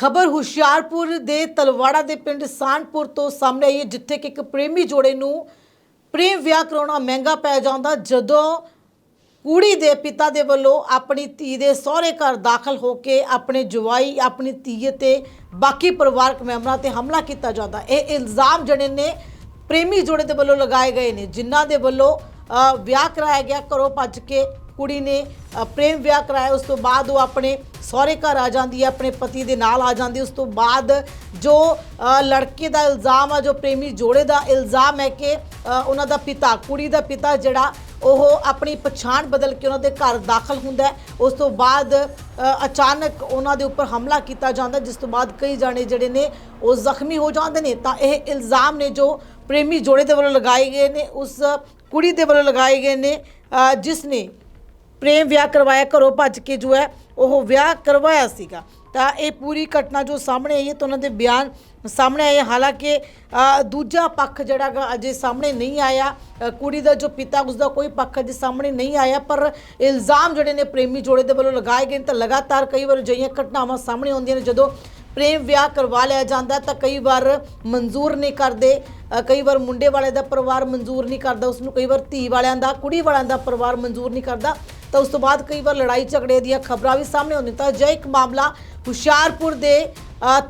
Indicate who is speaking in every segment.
Speaker 1: ਖਬਰ ਹੁਸ਼ਿਆਰਪੁਰ ਦੇ ਤਲਵਾੜਾ ਦੇ ਪਿੰਡ ਸਾਨਪੁਰ ਤੋਂ ਸਾਹਮਣੇ ਆਈ ਹੈ, ਜਿੱਥੇ ਕਿ ਇੱਕ ਪ੍ਰੇਮੀ ਜੋੜੇ ਨੂੰ ਪ੍ਰੇਮ ਵਿਆਹ ਕਰਾਉਣਾ ਮਹਿੰਗਾ ਪੈ ਜਾਂਦਾ ਜਦੋਂ ਕੁੜੀ ਦੇ ਪਿਤਾ ਦੇ ਵੱਲੋਂ ਆਪਣੀ ਧੀ ਦੇ ਸਹੁਰੇ ਘਰ ਦਾਖਲ ਹੋ ਕੇ ਆਪਣੇ ਜਵਾਈ, ਆਪਣੀ ਧੀ ਤੇ ਬਾਕੀ ਪਰਿਵਾਰਕ ਮੈਂਬਰਾਂ ਤੇ ਹਮਲਾ ਕੀਤਾ ਜਾਂਦਾ। ਇਹ ਇਲਜ਼ਾਮ ਜਿਹੜੇ ਨੇ ਪ੍ਰੇਮੀ ਜੋੜੇ ਦੇ ਵੱਲੋਂ ਲਗਾਏ ਗਏ ਨੇ, ਜਿਨ੍ਹਾਂ ਦੇ ਵੱਲੋਂ ਵਿਆਹ ਕਰਾਇਆ ਗਿਆ, ਘਰੋਂ ਭੱਜ ਕੇ ਕੁੜੀ ਨੇ ਅ, ਪ੍ਰੇਮ ਵਿਆਹ ਕਰਾਇਆ ਉਸ ਤੋਂ ਬਾਅਦ ਉਹ ਆਪਣੇ ਸਹੁਰੇ ਘਰ ਆ ਜਾਂਦੀ ਹੈ ਆਪਣੇ ਪਤੀ ਦੇ ਨਾਲ ਆ ਜਾਂਦੀ ਹੈ। ਉਸ ਤੋਂ ਬਾਅਦ ਜੋ ਅ, ਲੜਕੇ ਦਾ ਇਲਜ਼ਾਮ ਆ ਜੋ ਪ੍ਰੇਮੀ ਜੋੜੇ ਦਾ ਇਲਜ਼ਾਮ ਹੈ ਕਿ ਅ, ਉਹਨਾਂ ਦਾ ਪਿਤਾ ਕੁੜੀ ਦਾ ਪਿਤਾ ਜਿਹੜਾ ਉਹ ਆਪਣੀ ਪਛਾਣ ਬਦਲ ਕੇ ਉਹਨਾਂ ਦੇ ਘਰ ਦਾਖਲ ਹੁੰਦਾ ਹੈ ਉਸ ਤੋਂ ਬਾਅਦ ਅ, ਅਚਾਨਕ ਉਹਨਾਂ ਦੇ ਉੱਪਰ ਹਮਲਾ ਕੀਤਾ ਜਾਂਦਾ ਹੈ, ਜਿਸ ਤੋਂ ਬਾਅਦ ਕਈ ਜਾਣੇ ਜਿਹੜੇ ਨੇ ਉਹ ਜ਼ਖਮੀ ਹੋ ਜਾਂਦੇ ਨੇ ਤਾਂ ਇਹ ਇਲਜ਼ਾਮ ਨੇ ਜੋ ਪ੍ਰੇਮੀ ਜੋੜੇ ਦੇ ਵੱਲੋਂ ਲਗਾਏ ਗਏ ਨੇ ਉਸ ਕੁੜੀ ਦੇ ਵੱਲੋਂ ਲਗਾਏ ਗਏ ਨੇ ਅ, ਜਿਸ ਨੇ ਪ੍ਰੇਮ ਵਿਆਹ ਕਰਵਾਇਆ, ਘਰੋਂ ਭੱਜ ਕੇ ਜੋ ਹੈ ਉਹ ਵਿਆਹ ਕਰਵਾਇਆ ਸੀਗਾ। ਤਾਂ ਇਹ ਪੂਰੀ ਘਟਨਾ ਜੋ ਸਾਹਮਣੇ ਆਈ ਹੈ ਤਾਂ ਉਹਨਾਂ ਦੇ ਬਿਆਨ ਸਾਹਮਣੇ ਆਏ ਹਾਲਾਂਕਿ ਦੂਜਾ ਪੱਖ ਜਿਹੜਾ ਗਾ ਅਜੇ ਸਾਹਮਣੇ ਨਹੀਂ ਆਇਆ। ਕੁੜੀ ਦਾ ਜੋ ਪਿਤਾ, ਉਸਦਾ ਕੋਈ ਪੱਖ ਅਜੇ ਸਾਹਮਣੇ ਨਹੀਂ ਆਇਆ, ਪਰ ਇਲਜ਼ਾਮ ਜਿਹੜੇ ਨੇ ਪ੍ਰੇਮੀ ਜੋੜੇ ਦੇ ਵੱਲੋਂ ਲਗਾਏ ਗਏ ਨੇ ਤਾਂ ਲਗਾਤਾਰ ਕਈ ਵਾਰ ਅਜਿਹੀਆਂ ਘਟਨਾਵਾਂ ਸਾਹਮਣੇ ਆਉਂਦੀਆਂ ਨੇ। ਜਦੋਂ ਪ੍ਰੇਮ ਵਿਆਹ ਕਰਵਾ ਲਿਆ ਜਾਂਦਾ ਤਾਂ ਕਈ ਵਾਰ ਮਨਜ਼ੂਰ ਨਹੀਂ ਕਰਦੇ। ਕਈ ਵਾਰ ਮੁੰਡੇ ਵਾਲੇ ਦਾ ਪਰਿਵਾਰ ਮਨਜ਼ੂਰ ਨਹੀਂ ਕਰਦਾ ਉਸ ਨੂੰ ਕਈ ਵਾਰ ਧੀ ਵਾਲਿਆਂ ਦਾ, ਕੁੜੀ ਵਾਲਿਆਂ ਦਾ ਪਰਿਵਾਰ ਮਨਜ਼ੂਰ ਨਹੀਂ ਕਰਦਾ। ਤਾਂ ਉਸ ਤੋਂ ਬਾਅਦ ਕਈ ਵਾਰ ਲੜਾਈ ਝਗੜੇ ਦੀਆਂ ਖਬਰਾਂ ਵੀ ਸਾਹਮਣੇ ਆਉਂਦੀਆਂ ਤਾਂ ਅਜਿਹਾ ਇੱਕ ਮਾਮਲਾ ਹੁਸ਼ਿਆਰਪੁਰ ਦੇ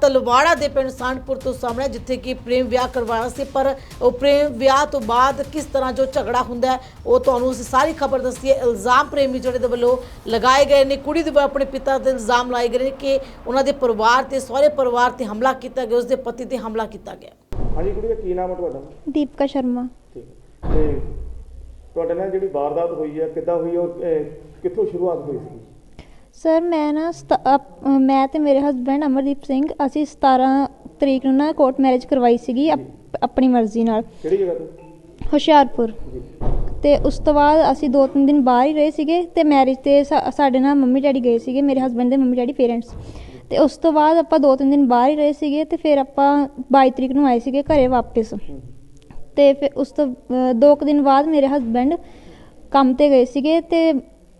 Speaker 1: ਤਲਵਾੜਾ ਦੇ ਪਿੰਡ ਸਾਂਢਪੁਰ ਤੋਂ ਸਾਹਮਣੇ ਜਿੱਥੇ ਕਿ ਪ੍ਰੇਮ ਵਿਆਹ ਕਰਵਾਇਆ ਸੀ। ਪਰ ਉਹ ਪ੍ਰੇਮ ਵਿਆਹ ਤੋਂ ਬਾਅਦ ਕਿਸ ਤਰ੍ਹਾਂ ਜੋ ਝਗੜਾ ਹੁੰਦਾ ਉਹ ਤੁਹਾਨੂੰ ਅਸੀਂ ਸਾਰੀ ਖਬਰ ਦੱਸੀ ਹੈ ਇਲਜ਼ਾਮ ਪ੍ਰੇਮੀ ਜਿਹੜੇ ਦੇ ਵੱਲੋਂ ਲਗਾਏ ਗਏ ਨੇ। ਕੁੜੀ ਦੇ ਵੱਲੋਂ ਆਪਣੇ ਪਿਤਾ ਤੇ ਇਲਜ਼ਾਮ ਲਾਏ ਗਏ ਨੇ ਕਿ ਉਹਨਾਂ ਦੇ ਪਰਿਵਾਰ ਤੇ ਸਹੁਰੇ ਪਰਿਵਾਰ ਤੇ ਹਮਲਾ ਕੀਤਾ ਗਿਆ ਉਸ ਦੇ ਪਤੀ ਤੇ ਹਮਲਾ ਕੀਤਾ ਗਿਆ।
Speaker 2: ਹਾਂਜੀ ਕੁੜੀਆ ਕੀ ਨਾਮ ਹੈ ਤੁਹਾਡਾ?
Speaker 3: ਦੀਪਕਾ ਸ਼ਰਮਾ।
Speaker 2: ਠੀਕ ਹੈ। ਤੇ ਤੁਹਾਡੇ ਨਾਲ ਜਿਹੜੀ ਵਾਰਦਾਤ ਹੋਈ ਹੈ ਕਿੱਦਾਂ ਹੋਈ ਔਰ ਅਹ, ਕਿੱਥੋਂ ਸ਼ੁਰੂਆਤ ਹੋਈ ਸੀ?
Speaker 3: ਸਰ ਮੈਂ ਨਾ ਸਤ- ਅਪ- ਮੈਂ ਤੇ ਮੇਰੇ ਹਸਬੰਡ ਅਮਰਦੀਪ ਸਿੰਘ ਅਸੀਂ 17 ਤਰੀਕ ਨੂੰ ਨਾ ਕੋਰਟ ਮੈਰਿਜ ਕਰਵਾਈ ਸੀਗੀ ਅਪ- ਆਪਣੀ ਮਰਜ਼ੀ ਨਾਲ।
Speaker 2: ਕਿਹੜੀ ਜਗ੍ਹਾ ਤੇ?
Speaker 3: ਹੁਸ਼ਿਆਰਪੁਰ।
Speaker 2: ਜੀ।
Speaker 3: ਤੇ ਉਸ ਤੋਂ ਬਾਅਦ ਅਸੀਂ ਦੋ ਤਿੰਨ ਦਿਨ ਬਾਹਰ ਹੀ ਰਹੇ ਸੀਗੇ ਤੇ ਮੈਰਿਜ ਤੇ ਸਾ- ਸਾਡੇ ਨਾਲ ਮੰਮੀ ਡੈਡੀ ਗਏ ਸੀਗੇ ਮੇਰੇ ਹਸਬੰਡ ਦੇ ਮੰਮੀ ਡੈਡੀ ਪੇਰੈਂਟਸ ਤੇ ਉਸ ਤੋਂ ਬਾਅਦ ਆਪਾਂ ਦੋ ਤਿੰਨ ਦਿਨ ਬਾਹਰ ਹੀ ਰਹੇ ਸੀਗੇ ਤੇ ਫਿਰ ਆਪਾਂ 22 ਤਰੀਕ ਨੂੰ ਆਏ ਸੀਗੇ ਘਰੇ ਵਾਪਸ। ਅਤੇ ਫਿਰ ਉਸ ਤੋਂ ਦੋ ਕੁ ਦਿਨ ਬਾਅਦ ਮੇਰੇ ਹਸਬੈਂਡ ਕੰਮ ਤੇ ਗਏ ਸੀਗੇ ਅਤੇ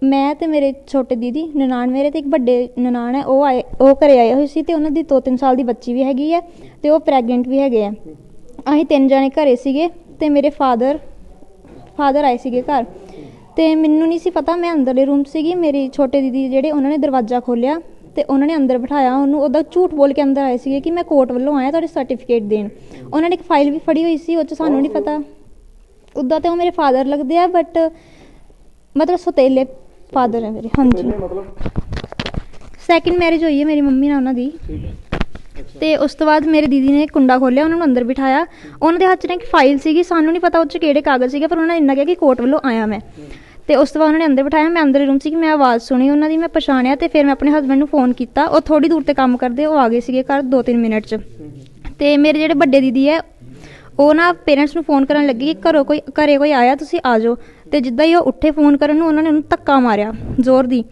Speaker 3: ਮੈਂ ਅਤੇ ਮੇਰੇ ਛੋਟੇ ਦੀਦੀ, ਨਨਾਣ ਮੇਰੇ ਅਤੇ ਇੱਕ ਵੱਡੇ ਨਨਾਣ ਹੈ, ਉਹ ਆਏ, ਉਹ ਘਰ ਆਏ ਹੋਏ ਸੀ ਅਤੇ ਉਹਨਾਂ ਦੀ 2-3 ਸਾਲ ਦੀ ਬੱਚੀ ਵੀ ਹੈਗੀ ਹੈ ਅਤੇ ਉਹ ਪ੍ਰੈਗਨੈਂਟ ਵੀ ਹੈਗੇ ਹੈ। ਅਸੀਂ ਤਿੰਨ ਜਣੇ ਘਰੇ ਸੀਗੇ ਅਤੇ ਮੇਰੇ ਫਾਦਰ ਫਾਦਰ ਆਏ ਸੀਗੇ ਘਰ ਅਤੇ ਮੈਨੂੰ ਨਹੀਂ ਸੀ ਪਤਾ, ਮੈਂ ਅੰਦਰਲੇ ਰੂਮ 'ਚ ਸੀਗੀ, ਮੇਰੀ ਛੋਟੇ ਦੀਦੀ ਜਿਹੜੇ, ਉਹਨਾਂ ਨੇ ਦਰਵਾਜ਼ਾ ਖੋਲ੍ਹਿਆ ਤੇ ਉਹਨਾਂ ਨੇ ਅੰਦਰ ਬਿਠਾਇਆ ਉਹਨੂੰ ਉਹਦਾ ਝੂਠ ਬੋਲ ਕੇ ਅੰਦਰ ਆਏ ਸੀਗੇ ਕਿ ਮੈਂ ਕੋਰਟ ਵੱਲੋਂ ਆਇਆ ਤੁਹਾਡੇ ਸਰਟੀਫਿਕੇਟ ਦੇਣ। ਉਹਨਾਂ ਨੇ ਇੱਕ ਫਾਈਲ ਵੀ ਫੜੀ ਹੋਈ ਸੀ ਉਹ 'ਚ ਸਾਨੂੰ ਨਹੀਂ ਪਤਾ। ਉੱਦਾਂ ਤੇ ਉਹ ਮੇਰੇ ਫਾਦਰ ਲੱਗਦੇ ਆ ਬਟ ਮਤਲਬ ਸੋਤੇਲੇ ਫਾਦਰ ਹੈ ਮੇਰੇ। ਹਾਂਜੀ। ਸੈਕਿੰਡ ਮੈਰਿਜ ਹੋਈ ਹੈ ਮੇਰੀ ਮੰਮੀ ਨਾਲ ਉਹਨਾਂ ਦੀ। ਤੇ ਉਸ ਤੋਂ ਬਾਅਦ ਮੇਰੇ ਦੀਦੀ ਨੇ ਕੁੰਡਾ ਖੋਲ੍ਹਿਆ ਉਹਨਾਂ ਨੂੰ ਅੰਦਰ ਬਿਠਾਇਆ। ਉਹਨਾਂ ਦੇ ਹੱਥ 'ਚ ਨਾ ਇੱਕ ਫਾਈਲ ਸੀਗੀ ਸਾਨੂੰ ਨਹੀਂ ਪਤਾ ਉਹ 'ਚ ਕਿਹੜੇ ਕਾਗਜ਼ ਸੀਗੇ ਪਰ ਉਹਨਾਂ ਨੇ ਇੰਨਾ ਕਿਹਾ ਕਿ ਕੋਰਟ ਵੱਲੋਂ ਆਇਆ ਮੈਂ। ਤੇ ਉਸ ਤੋਂ ਬਾਅਦ ਉਹਨਾਂ ਨੇ ਅੰਦਰ ਬਿਠਾਇਆ, ਮੈਂ ਅੰਦਰ ਰੂਮ ਸੀ ਕਿ ਮੈਂ ਆਵਾਜ਼ ਸੁਣੀ, ਉਹਨਾਂ ਦੀ ਮੈਂ ਪਛਾਣਿਆ ਤੇ ਫਿਰ ਮੈਂ ਆਪਣੇ ਹਸਬੰਡ ਨੂੰ ਫੋਨ ਕੀਤਾ। ਉਹ ਥੋੜੀ ਦੂਰ ਤੇ ਕੰਮ ਕਰਦੇ, ਉਹ ਆ ਗਏ ਸੀਗੇ ਘਰ 2-3 ਮਿੰਟ 'ਚ। ਤੇ ਮੇਰੇ ਜਿਹੜੇ ਵੱਡੇ ਦੀਦੀ ਹੈ, ਉਹ ਨਾ ਪੇਰੈਂਟਸ ਨੂੰ ਫੋਨ ਕਰਨ ਲੱਗੀ ਕਿ ਘਰੋਂ ਕੋਈ, ਘਰੇ ਕੋਈ ਆਇਆ, ਤੁਸੀਂ ਆ ਜਾਓ। ਤੇ ਜਿੱਦਾਂ ਹੀ ਉਹ ਉੱਠੇ ਫੋਨ ਕਰਨ ਨੂੰ, ਉਹਨਾਂ ਨੇ ਉਹਨੂੰ ਧੱਕਾ ਮਾਰਿਆ, ਜ਼ੋਰ ਦੀ।